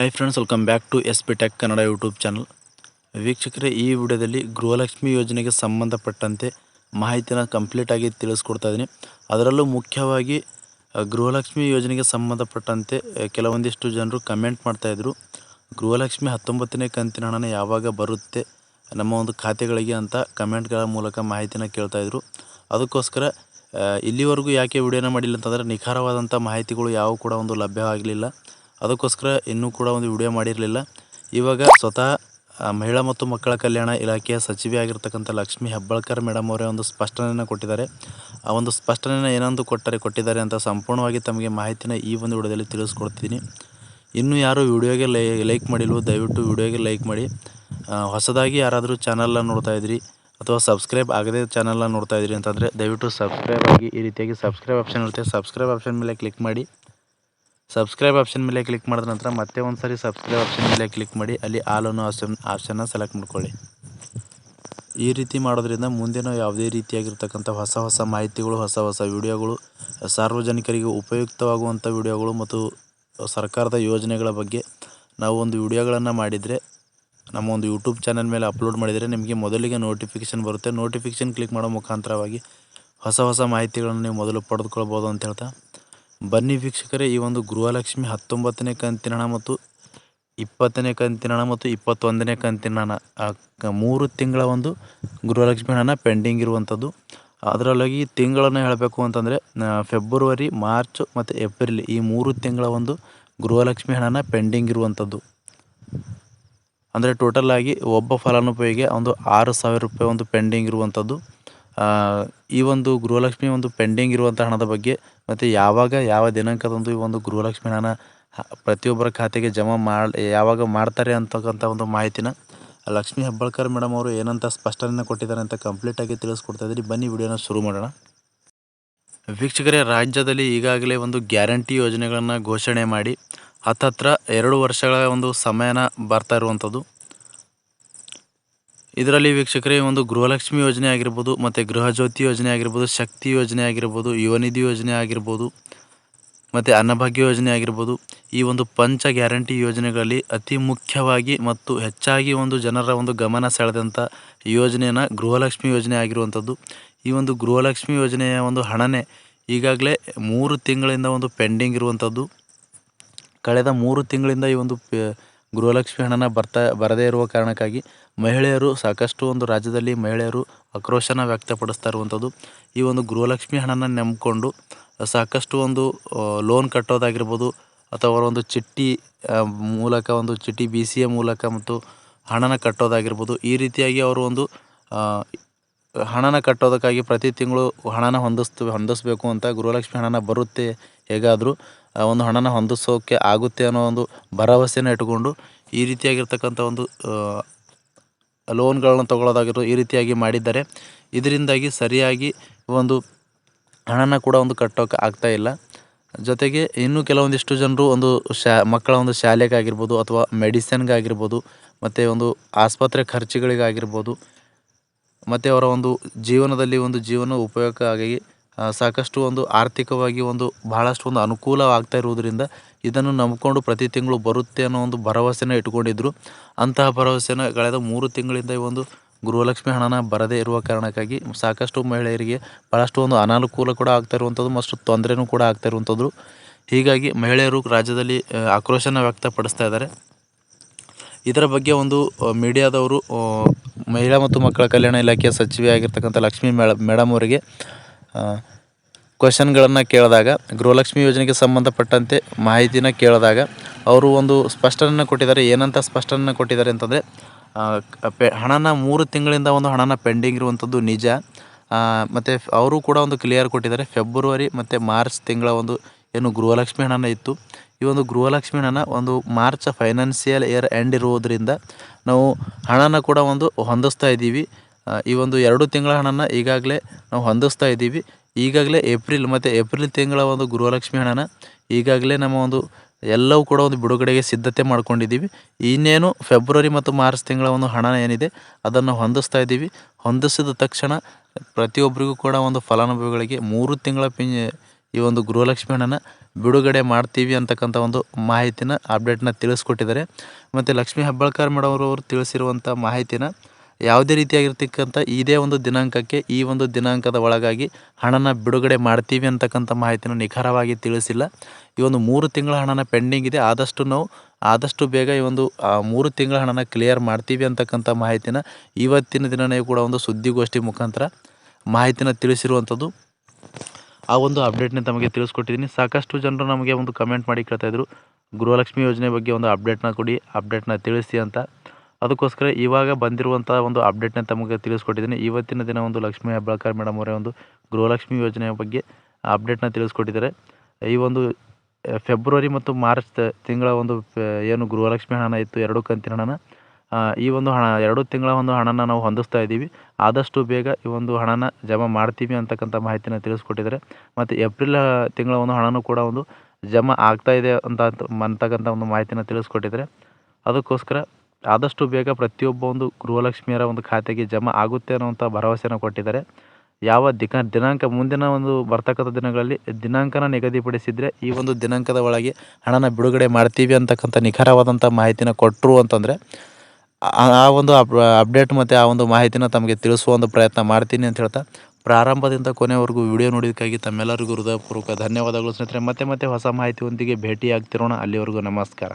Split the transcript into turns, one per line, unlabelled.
Hi friends welcome back to S P tech Kannada YouTube channel ವೀಕ್ಷಕರೇ, ಈ ವಿಡಿಯೋದಲ್ಲಿ ಗೃಹಲಕ್ಷ್ಮಿ ಯೋಜನೆಗೆ ಸಂಬಂಧಪಟ್ಟಂತೆ ಮಾಹಿತಿನ ಕಂಪ್ಲೀಟಾಗಿ ತಿಳಿಸ್ಕೊಡ್ತಾ ಇದ್ದೀನಿ. ಅದರಲ್ಲೂ ಮುಖ್ಯವಾಗಿ ಗೃಹಲಕ್ಷ್ಮಿ ಯೋಜನೆಗೆ ಸಂಬಂಧಪಟ್ಟಂತೆ ಕೆಲವೊಂದಿಷ್ಟು ಜನರು ಕಮೆಂಟ್ ಮಾಡ್ತಾಯಿದ್ರು ಗೃಹಲಕ್ಷ್ಮಿ ಹತ್ತೊಂಬತ್ತನೇ ಕಂತಿನ ಹಣನ ಯಾವಾಗ ಬರುತ್ತೆ, ನಮ್ಮ ಒಂದು ಖಾತೆಗಳಿಗೆ ಅಂತ ಕಮೆಂಟ್ಗಳ ಮೂಲಕ ಮಾಹಿತಿನ ಕೇಳ್ತಾಯಿದ್ರು ಅದಕ್ಕೋಸ್ಕರ ಇಲ್ಲಿವರೆಗೂ ಯಾಕೆ ವಿಡಿಯೋನ ಮಾಡಿಲ್ಲ ಅಂತಂದರೆ ನಿಖರವಾದಂಥ ಮಾಹಿತಿಗಳು ಯಾವ ಕೂಡ ಒಂದು ಲಭ್ಯವಾಗಲಿಲ್ಲ. ಅದಕ್ಕೋಸ್ಕರ ಇನ್ನೂ ಕೂಡ ಒಂದು ವಿಡಿಯೋ ಮಾಡಿರಲಿಲ್ಲ. ಇವಾಗ ಸ್ವತಃ ಮಹಿಳಾ ಮತ್ತು ಮಕ್ಕಳ ಕಲ್ಯಾಣ ಇಲಾಖೆಯ ಸಚಿವೆ ಆಗಿರ್ತಕ್ಕಂಥ ಲಕ್ಷ್ಮಿ ಹೆಬ್ಬಾಳ್ಕರ್ ಮೇಡಮ್ ಅವರೇ ಒಂದು ಸ್ಪಷ್ಟನೆಯನ್ನು ಕೊಟ್ಟಿದ್ದಾರೆ. ಆ ಒಂದು ಸ್ಪಷ್ಟನೆಯನ್ನು ಏನಂದು ಕೊಟ್ಟರೆ ಕೊಟ್ಟಿದ್ದಾರೆ ಅಂತ ಸಂಪೂರ್ಣವಾಗಿ ತಮಗೆ ಮಾಹಿತಿನ ಈ ಒಂದು ವಿಡಿಯೋದಲ್ಲಿ ತಿಳಿಸ್ಕೊಡ್ತೀನಿ. ಇನ್ನೂ ಯಾರು ವಿಡಿಯೋಗೆ ಲೈಕ್ ಮಾಡಿಲ್ವೋ, ದಯವಿಟ್ಟು ವಿಡಿಯೋಗೆ ಲೈಕ್ ಮಾಡಿ. ಹೊಸದಾಗಿ ಯಾರಾದರೂ ಚಾನಲ್ನ ನೋಡ್ತಾ ಇದ್ರಿ ಅಥವಾ ಸಬ್ಸ್ಕ್ರೈಬ್ ಆಗದೆ ಚಾನಲ್ನ ನೋಡ್ತಾ ಇದ್ರಿ ಅಂತಂದರೆ ದಯವಿಟ್ಟು ಸಬ್ಸ್ಕ್ರೈಬ್ ಆಗಿ ಈ ರೀತಿಯಾಗಿ ಸಬ್ಸ್ಕ್ರೈಬ್ ಆಪ್ಷನ್ ಇರುತ್ತೆ. ಸಬ್ಸ್ಕ್ರೈಬ್ ಆಪ್ಷನ್ ಮೇಲೆ ಕ್ಲಿಕ್ ಮಾಡಿ. ಸಬ್ಸ್ಕ್ರೈಬ್ ಆಪ್ಷನ್ ಮೇಲೆ ಕ್ಲಿಕ್ ಮಾಡಿದ ನಂತರ ಮತ್ತೆ ಒಂದು ಸಾರಿ ಸಬ್ಸ್ಕ್ರೈಬ್ ಆಪ್ಷನ್ ಮೇಲೆ ಕ್ಲಿಕ್ ಮಾಡಿ, ಅಲ್ಲಿ ಆಲ್ ಅನ್ನೋ ಆಪ್ಷನ್ ಆಪ್ಷನ್ನ ಸೆಲೆಕ್ಟ್ ಮಾಡ್ಕೊಳ್ಳಿ. ಈ ರೀತಿ ಮಾಡೋದ್ರಿಂದ ಮುಂದಿನ ಯಾವುದೇ ರೀತಿಯಾಗಿರ್ತಕ್ಕಂಥ ಹೊಸ ಹೊಸ ಮಾಹಿತಿಗಳು, ಹೊಸ ಹೊಸ ವಿಡಿಯೋಗಳು ಸಾರ್ವಜನಿಕರಿಗೆ ಉಪಯುಕ್ತವಾಗುವಂಥ ವಿಡಿಯೋಗಳು ಮತ್ತು ಸರ್ಕಾರದ ಯೋಜನೆಗಳ ಬಗ್ಗೆ ನಾವು ಒಂದು ವಿಡಿಯೋಗಳನ್ನು ಮಾಡಿದರೆ, ನಮ್ಮ ಒಂದು ಯೂಟ್ಯೂಬ್ ಚಾನಲ್ ಮೇಲೆ ಅಪ್ಲೋಡ್ ಮಾಡಿದರೆ ನಿಮಗೆ ಮೊದಲಿಗೆ ನೋಟಿಫಿಕೇಷನ್ ಬರುತ್ತೆ. ನೋಟಿಫಿಕೇಷನ್ ಕ್ಲಿಕ್ ಮಾಡೋ ಮುಖಾಂತರವಾಗಿ ಹೊಸ ಹೊಸ ಮಾಹಿತಿಗಳನ್ನು ನೀವು ಮೊದಲು ಪಡೆದುಕೊಳ್ಬೋದು ಅಂತ ಹೇಳ್ತಾ ಬನ್ನಿ ವೀಕ್ಷಕರೇ, ಈ ಒಂದು ಗೃಹಲಕ್ಷ್ಮಿ ಹತ್ತೊಂಬತ್ತನೇ ಕಂತಿನ ಹಣ ಮತ್ತು ಇಪ್ಪತ್ತನೇ ಕಂತಿನ ಹಣ ಮತ್ತು ಇಪ್ಪತ್ತೊಂದನೇ ಕಂತಿನ ಹಣ ಮೂರು ತಿಂಗಳ ಒಂದು ಗೃಹಲಕ್ಷ್ಮಿ ಹಣ ಪೆಂಡಿಂಗ್ ಇರುವಂಥದ್ದು. ಅದರೊಳಗೆ ತಿಂಗಳನ್ನು ಹೇಳಬೇಕು ಅಂತಂದರೆ ಫೆಬ್ರವರಿ, ಮಾರ್ಚ್ ಮತ್ತು ಏಪ್ರಿಲ್ ಈ ಮೂರು ತಿಂಗಳ ಒಂದು ಗೃಹಲಕ್ಷ್ಮಿ ಹಣನ ಪೆಂಡಿಂಗ್ ಇರುವಂಥದ್ದು. ಅಂದರೆ ಟೋಟಲ್ ಆಗಿ ಒಬ್ಬ ಫಲಾನುಭವಿಗೆ ಒಂದು ಆರು ಸಾವಿರ ರೂಪಾಯಿ ಒಂದು ಪೆಂಡಿಂಗ್ ಇರುವಂಥದ್ದು. ಈ ಒಂದು ಗೃಹಲಕ್ಷ್ಮಿ ಒಂದು ಪೆಂಡಿಂಗ್ ಇರುವಂಥ ಹಣದ ಬಗ್ಗೆ, ಮತ್ತು ಯಾವಾಗ, ಯಾವ ದಿನಾಂಕದಂದು ಈ ಒಂದು ಗೃಹಲಕ್ಷ್ಮಿ ಹಣ ಪ್ರತಿಯೊಬ್ಬರ ಖಾತೆಗೆ ಜಮಾ ಮಾಡಿ, ಯಾವಾಗ ಮಾಡ್ತಾರೆ ಅಂತಕ್ಕಂಥ ಒಂದು ಮಾಹಿತಿನ ಲಕ್ಷ್ಮೀ ಹೆಬ್ಬಾಳ್ಕರ್ ಮೇಡಮ್ ಅವರು ಏನಂತ ಸ್ಪಷ್ಟನೆ ಕೊಟ್ಟಿದ್ದಾರೆ ಅಂತ ಕಂಪ್ಲೀಟಾಗಿ ತಿಳಿಸ್ಕೊಡ್ತಾ ಇದ್ದೀರಿ ಬನ್ನಿ, ವಿಡಿಯೋನ ಶುರು ಮಾಡೋಣ. ವೀಕ್ಷಕರೇ, ರಾಜ್ಯದಲ್ಲಿ ಈಗಾಗಲೇ ಒಂದು ಗ್ಯಾರಂಟಿ ಯೋಜನೆಗಳನ್ನು ಘೋಷಣೆ ಮಾಡಿ ಹತ್ತತ್ರ ಎರಡು ವರ್ಷಗಳ ಒಂದು ಸಮಯನ ಬರ್ತಾ ಇರುವಂಥದ್ದು. ಇದರಲ್ಲಿ ವೀಕ್ಷಕರೇ ಒಂದು ಗೃಹಲಕ್ಷ್ಮಿ ಯೋಜನೆ ಆಗಿರ್ಬೋದು, ಮತ್ತು ಗೃಹ ಜ್ಯೋತಿ ಯೋಜನೆ ಆಗಿರ್ಬೋದು, ಶಕ್ತಿ ಯೋಜನೆ ಆಗಿರ್ಬೋದು ಯುವನಿಧಿ ಯೋಜನೆ ಆಗಿರ್ಬೋದು, ಮತ್ತು ಅನ್ನಭಾಗ್ಯ ಯೋಜನೆ ಆಗಿರ್ಬೋದು, ಈ ಒಂದು ಪಂಚ ಗ್ಯಾರಂಟಿ ಯೋಜನೆಗಳಲ್ಲಿ ಅತಿ ಮುಖ್ಯವಾಗಿ ಮತ್ತು ಹೆಚ್ಚಾಗಿ ಒಂದು ಜನರ ಒಂದು ಗಮನ ಸೆಳೆದಂಥ ಯೋಜನೆನ ಗೃಹಲಕ್ಷ್ಮಿ ಯೋಜನೆ ಆಗಿರುವಂಥದ್ದು. ಈ ಒಂದು ಗೃಹಲಕ್ಷ್ಮಿ ಯೋಜನೆಯ ಒಂದು ಹಣನೇ ಈಗಾಗಲೇ ಮೂರು ತಿಂಗಳಿಂದ ಒಂದು ಪೆಂಡಿಂಗ್ ಇರುವಂಥದ್ದು. ಕಳೆದ ಮೂರು ತಿಂಗಳಿಂದ ಈ ಒಂದು ಗೃಹಲಕ್ಷ್ಮಿ ಹಣನ ಬರ್ತಾ, ಬರದೇ ಇರುವ ಕಾರಣಕ್ಕಾಗಿ ಮಹಿಳೆಯರು ಸಾಕಷ್ಟು ಒಂದು ರಾಜ್ಯದಲ್ಲಿ ಮಹಿಳೆಯರು ಆಕ್ರೋಶನ ವ್ಯಕ್ತಪಡಿಸ್ತಾ ಇರುವಂಥದ್ದು. ಈ ಒಂದು ಗೃಹಲಕ್ಷ್ಮಿ ಹಣನ ನಂಬಿಕೊಂಡು ಸಾಕಷ್ಟು ಒಂದು ಲೋನ್ ಕಟ್ಟೋದಾಗಿರ್ಬೋದು ಅಥವಾ ಒಂದು ಚಿಟ್ಟಿ ಮೂಲಕ ಒಂದು ಚಿಟ್ಟಿ ಬಿ ಸಿ ಎ ಮೂಲಕ ಮತ್ತು ಹಣನ ಕಟ್ಟೋದಾಗಿರ್ಬೋದು, ಈ ರೀತಿಯಾಗಿ ಅವರು ಒಂದು ಹಣನ ಕಟ್ಟೋದಕ್ಕಾಗಿ ಪ್ರತಿ ತಿಂಗಳು ಹಣನ ಹೊಂದಿಸ್ತು, ಹೊಂದಿಸ್ಬೇಕು ಅಂತ ಗೃಹಲಕ್ಷ್ಮಿ ಹಣನ ಬರುತ್ತೆ ಹೇಗಾದರೂ. ಒಂದು ಹಣನ ಹೊಂದಿಸೋಕೆ ಆಗುತ್ತೆ ಅನ್ನೋ ಒಂದು ಭರವಸೆನ ಇಟ್ಕೊಂಡು ಈ ರೀತಿಯಾಗಿರ್ತಕ್ಕಂಥ ಒಂದು ಲೋನ್ಗಳನ್ನ ತಗೊಳ್ಳೋದಾಗಿರೋ ಈ ರೀತಿಯಾಗಿ ಮಾಡಿದ್ದಾರೆ. ಇದರಿಂದಾಗಿ ಸರಿಯಾಗಿ ಒಂದು ಹಣನ ಕೂಡ ಒಂದು ಕಟ್ಟೋಕೆ ಆಗ್ತಾ ಇಲ್ಲ. ಜೊತೆಗೆ ಇನ್ನೂ ಕೆಲವೊಂದಿಷ್ಟು ಜನರು ಒಂದು ಶಾ, ಮಕ್ಕಳ ಒಂದು ಶಾಲೆಗಾಗಿರ್ಬೋದು ಅಥವಾ ಮೆಡಿಸಿನ್ಗಾಗಿರ್ಬೋದು, ಮತ್ತು ಒಂದು ಆಸ್ಪತ್ರೆ ಖರ್ಚುಗಳಿಗಾಗಿರ್ಬೋದು, ಮತ್ತು ಅವರ ಒಂದು ಜೀವನದಲ್ಲಿ ಒಂದು ಜೀವನ ಉಪಯೋಗಕ್ಕಾಗಿ ಸಾಕಷ್ಟು ಒಂದು ಆರ್ಥಿಕವಾಗಿ ಒಂದು ಬಹಳಷ್ಟು ಒಂದು ಅನುಕೂಲವಾಗ್ತಾ ಇರುವುದರಿಂದ ಇದನ್ನು ನಂಬಿಕೊಂಡು ಪ್ರತಿ ತಿಂಗಳು ಬರುತ್ತೆ ಅನ್ನೋ ಒಂದು ಭರವಸೆನ ಇಟ್ಕೊಂಡಿದ್ರು ಅಂತಹ ಭರವಸೆನ ಕಳೆದ ಮೂರು ತಿಂಗಳಿಂದ ಈ ಒಂದು ಗೃಹಲಕ್ಷ್ಮಿ ಹಣನ ಬರದೇ ಇರುವ ಕಾರಣಕ್ಕಾಗಿ ಸಾಕಷ್ಟು ಮಹಿಳೆಯರಿಗೆ ಭಾಳಷ್ಟು ಒಂದು ಅನಾನುಕೂಲ ಕೂಡ ಆಗ್ತಾ ಇರುವಂಥದ್ದು ಮತ್ತು ತೊಂದರೆನೂ ಕೂಡ ಆಗ್ತಾ ಇರುವಂಥದ್ದು. ಹೀಗಾಗಿ ಮಹಿಳೆಯರು ರಾಜ್ಯದಲ್ಲಿ ಆಕ್ರೋಶನ ವ್ಯಕ್ತಪಡಿಸ್ತಾ ಇದ್ದಾರೆ. ಇದರ ಬಗ್ಗೆ ಒಂದು ಮೀಡಿಯಾದವರು ಮಹಿಳಾ ಮತ್ತು ಮಕ್ಕಳ ಕಲ್ಯಾಣ ಇಲಾಖೆಯ ಸಚಿವೆ ಆಗಿರ್ತಕ್ಕಂಥ ಲಕ್ಷ್ಮೀ ಮೇಡಮ್ ಅವರಿಗೆ ಕ್ವಶನ್ಗಳನ್ನು ಕೇಳಿದಾಗ, ಗೃಹಲಕ್ಷ್ಮಿ ಯೋಜನೆಗೆ ಸಂಬಂಧಪಟ್ಟಂತೆ ಮಾಹಿತಿನ ಕೇಳಿದಾಗ, ಅವರು ಒಂದು ಸ್ಪಷ್ಟನೆಯನ್ನು ಕೊಟ್ಟಿದ್ದಾರೆ. ಏನಂತ ಸ್ಪಷ್ಟನೆಯನ್ನು ಕೊಟ್ಟಿದ್ದಾರೆ ಅಂತಂದರೆ ಪೆ, ಹಣನ ಮೂರು ತಿಂಗಳಿಂದ ಒಂದು ಹಣನ ಪೆಂಡಿಂಗ್ ಇರುವಂಥದ್ದು ನಿಜ. ಮತ್ತು ಅವರು ಕೂಡ ಒಂದು ಕ್ಲಿಯರ್ ಕೊಟ್ಟಿದ್ದಾರೆ. ಫೆಬ್ರವರಿ ಮತ್ತು ಮಾರ್ಚ್ ತಿಂಗಳ ಒಂದು ಏನು ಗೃಹಲಕ್ಷ್ಮಿ ಹಣನ ಇತ್ತು. ಈ ಒಂದು ಗೃಹಲಕ್ಷ್ಮಿ ಹಣನ ಒಂದು ಮಾರ್ಚ್ ಫೈನಾನ್ಸಿಯಲ್ ಇಯರ್ ಎಂಡ್ ಇರುವುದರಿಂದ, ನಾವು ಹಣನ ಕೂಡ ಒಂದು ಹೊಂದಿಸ್ತಾ ಇದ್ದೀವಿ. ಈ ಒಂದು ಎರಡು ತಿಂಗಳ ಹಣನ ಈಗಾಗಲೇ ನಾವು ಹೊಂದಿಸ್ತಾ ಇದ್ದೀವಿ. ಈಗಾಗಲೇ ಏಪ್ರಿಲ್ ಮತ್ತು ಏಪ್ರಿಲ್ ತಿಂಗಳ ಒಂದು ಗೃಹಲಕ್ಷ್ಮಿ ಹಣನ ಈಗಾಗಲೇ ನಮ್ಮ ಒಂದು ಎಲ್ಲವೂ ಕೂಡ ಒಂದು ಬಿಡುಗಡೆಗೆ ಸಿದ್ಧತೆ ಮಾಡ್ಕೊಂಡಿದ್ದೀವಿ. ಇನ್ನೇನು ಫೆಬ್ರವರಿ ಮತ್ತು ಮಾರ್ಚ್ ತಿಂಗಳ ಒಂದು ಹಣ ಏನಿದೆ ಅದನ್ನು ಹೊಂದಿಸ್ತಾ ಇದ್ದೀವಿ. ಹೊಂದಿಸಿದ ತಕ್ಷಣ ಪ್ರತಿಯೊಬ್ಬರಿಗೂ ಕೂಡ ಒಂದು ಫಲಾನುಭವಿಗಳಿಗೆ ಮೂರು ತಿಂಗಳ ಪಿ ಈ ಒಂದು ಗೃಹಲಕ್ಷ್ಮಿ ಹಣನ ಬಿಡುಗಡೆ ಮಾಡ್ತೀವಿ ಅಂತಕ್ಕಂಥ ಒಂದು ಮಾಹಿತಿನ ಅಪ್ಡೇಟ್ನ ತಿಳಿಸ್ಕೊಟ್ಟಿದ್ದಾರೆ. ಮತ್ತು ಲಕ್ಷ್ಮೀ ಹೆಬ್ಬಾಳ್ಕರ್ ಮೇಡಮ್ ಅವರು ತಿಳಿಸಿರುವಂಥ ಮಾಹಿತಿನ ಯಾವುದೇ ರೀತಿಯಾಗಿರ್ತಕ್ಕಂಥ ಇದೇ ಒಂದು ದಿನಾಂಕಕ್ಕೆ ಈ ಒಂದು ದಿನಾಂಕದ ಒಳಗಾಗಿ ಹಣನ ಬಿಡುಗಡೆ ಮಾಡ್ತೀವಿ ಅಂತಕ್ಕಂಥ ಮಾಹಿತಿನ ನಿಖರವಾಗಿ ತಿಳಿಸಿಲ್ಲ. ಈ ಒಂದು ಮೂರು ತಿಂಗಳ ಹಣನ ಪೆಂಡಿಂಗ್ ಇದೆ. ಆದಷ್ಟು ನಾವು, ಆದಷ್ಟು ಬೇಗ ಈ ಒಂದು ಮೂರು ತಿಂಗಳ ಹಣನ ಕ್ಲಿಯರ್ ಮಾಡ್ತೀವಿ ಅಂತಕ್ಕಂಥ ಮಾಹಿತಿನ ಇವತ್ತಿನ ದಿನವೇ ಕೂಡ ಒಂದು ಸುದ್ದಿಗೋಷ್ಠಿ ಮುಖಾಂತರ ಮಾಹಿತಿನ ತಿಳಿಸಿರುವಂಥದ್ದು. ಆ ಒಂದು ಅಪ್ಡೇಟ್ನ ತಮಗೆ ತಿಳಿಸ್ಕೊಟ್ಟಿದ್ದೀನಿ. ಸಾಕಷ್ಟು ಜನರು ನಮಗೆ ಒಂದು ಕಮೆಂಟ್ ಮಾಡಿ ಕೇಳ್ತಾಯಿದ್ರು ಗೃಹಲಕ್ಷ್ಮಿ ಯೋಜನೆ ಬಗ್ಗೆ ಒಂದು ಅಪ್ಡೇಟ್ನ ಕೊಡಿ, ಅಪ್ಡೇಟ್ನ ತಿಳಿಸಿ ಅಂತ. ಅದಕ್ಕೋಸ್ಕರ ಇವಾಗ ಬಂದಿರುವಂಥ ಒಂದು ಅಪ್ಡೇಟ್ನ ತಮಗೆ ತಿಳಿಸ್ಕೊಟ್ಟಿದ್ದೀನಿ. ಇವತ್ತಿನ ದಿನ ಒಂದು ಲಕ್ಷ್ಮೀ ಹೆಬ್ಬಾಳ್ಕರ್ ಮೇಡಮ್ ಅವರೇ ಒಂದು ಗೃಹಲಕ್ಷ್ಮಿ ಯೋಜನೆಯ ಬಗ್ಗೆ ಅಪ್ಡೇಟ್ನ ತಿಳಿಸ್ಕೊಟ್ಟಿದ್ದಾರೆ. ಈ ಒಂದು ಫೆಬ್ರವರಿ ಮತ್ತು ಮಾರ್ಚ್ ತಿಂಗಳ ಒಂದು ಏನು ಗೃಹಲಕ್ಷ್ಮಿ ಹಣ ಇತ್ತು, ಎರಡು ಕಂತಿನ ಹಣನ ಈ ಒಂದು ಹಣ, ಎರಡು ತಿಂಗಳ ಒಂದು ಹಣನ ನಾವು ಹೊಂದಿಸ್ತಾ ಇದ್ದೀವಿ. ಆದಷ್ಟು ಬೇಗ ಈ ಒಂದು ಹಣನ ಜಮಾ ಮಾಡ್ತೀವಿ ಅಂತಕ್ಕಂಥ ಮಾಹಿತಿನ ತಿಳಿಸ್ಕೊಟ್ಟಿದ್ದಾರೆ. ಮತ್ತು ಏಪ್ರಿಲ್ ತಿಂಗಳ ಒಂದು ಹಣನೂ ಕೂಡ ಒಂದು ಜಮಾ ಆಗ್ತಾ ಇದೆ ಅಂತ- ಅಂತಕ್ಕಂಥ ಒಂದು ಮಾಹಿತಿನ ತಿಳಿಸ್ಕೊಟ್ಟಿದ್ದಾರೆ. ಅದಕ್ಕೋಸ್ಕರ ಆದಷ್ಟು ಬೇಗ ಪ್ರತಿಯೊಬ್ಬ ಒಂದು ಗೃಹಲಕ್ಷ್ಮಿಯರ ಒಂದು ಖಾತೆಗೆ ಜಮಾ ಆಗುತ್ತೆ ಅನ್ನುವಂಥ ಭರವಸೆನ ಕೊಟ್ಟಿದ್ದಾರೆ. ಯಾವ ದಿಕ, ದಿನಾಂಕ, ಮುಂದಿನ ಒಂದು ಬರ್ತಕ್ಕಂಥ ದಿನಗಳಲ್ಲಿ ದಿನಾಂಕನ ನಿಗದಿಪಡಿಸಿದರೆ ಈ ಒಂದು ದಿನಾಂಕದ ಒಳಗೆ ಹಣನ ಬಿಡುಗಡೆ ಮಾಡ್ತೀವಿ ಅಂತಕ್ಕಂಥ ನಿಖರವಾದಂಥ ಮಾಹಿತಿನ ಕೊಟ್ಟರು ಅಂತಂದರೆ ಆ ಒಂದು ಅಪ್, ಅಪ್ಡೇಟ್ ಮತ್ತು ಆ ಒಂದು ಮಾಹಿತಿನ ತಮಗೆ ತಿಳಿಸುವ ಒಂದು ಪ್ರಯತ್ನ ಮಾಡ್ತೀನಿ ಅಂತ ಹೇಳ್ತಾ, ಪ್ರಾರಂಭದಿಂದ ಕೊನೆವರೆಗೂ ವಿಡಿಯೋ ನೋಡಿದ್ದಕ್ಕಾಗಿ ತಮ್ಮೆಲ್ಲರಿಗೂ ಹೃದಯಪೂರ್ವಕ ಧನ್ಯವಾದಗಳು ಸ್ನೇಹಿತರೆ. ಮತ್ತೆ ಮತ್ತೆ ಹೊಸ ಮಾಹಿತಿಯೊಂದಿಗೆ ಭೇಟಿಯಾಗ್ತಿರೋಣ. ಅಲ್ಲಿವರೆಗೂ ನಮಸ್ಕಾರ.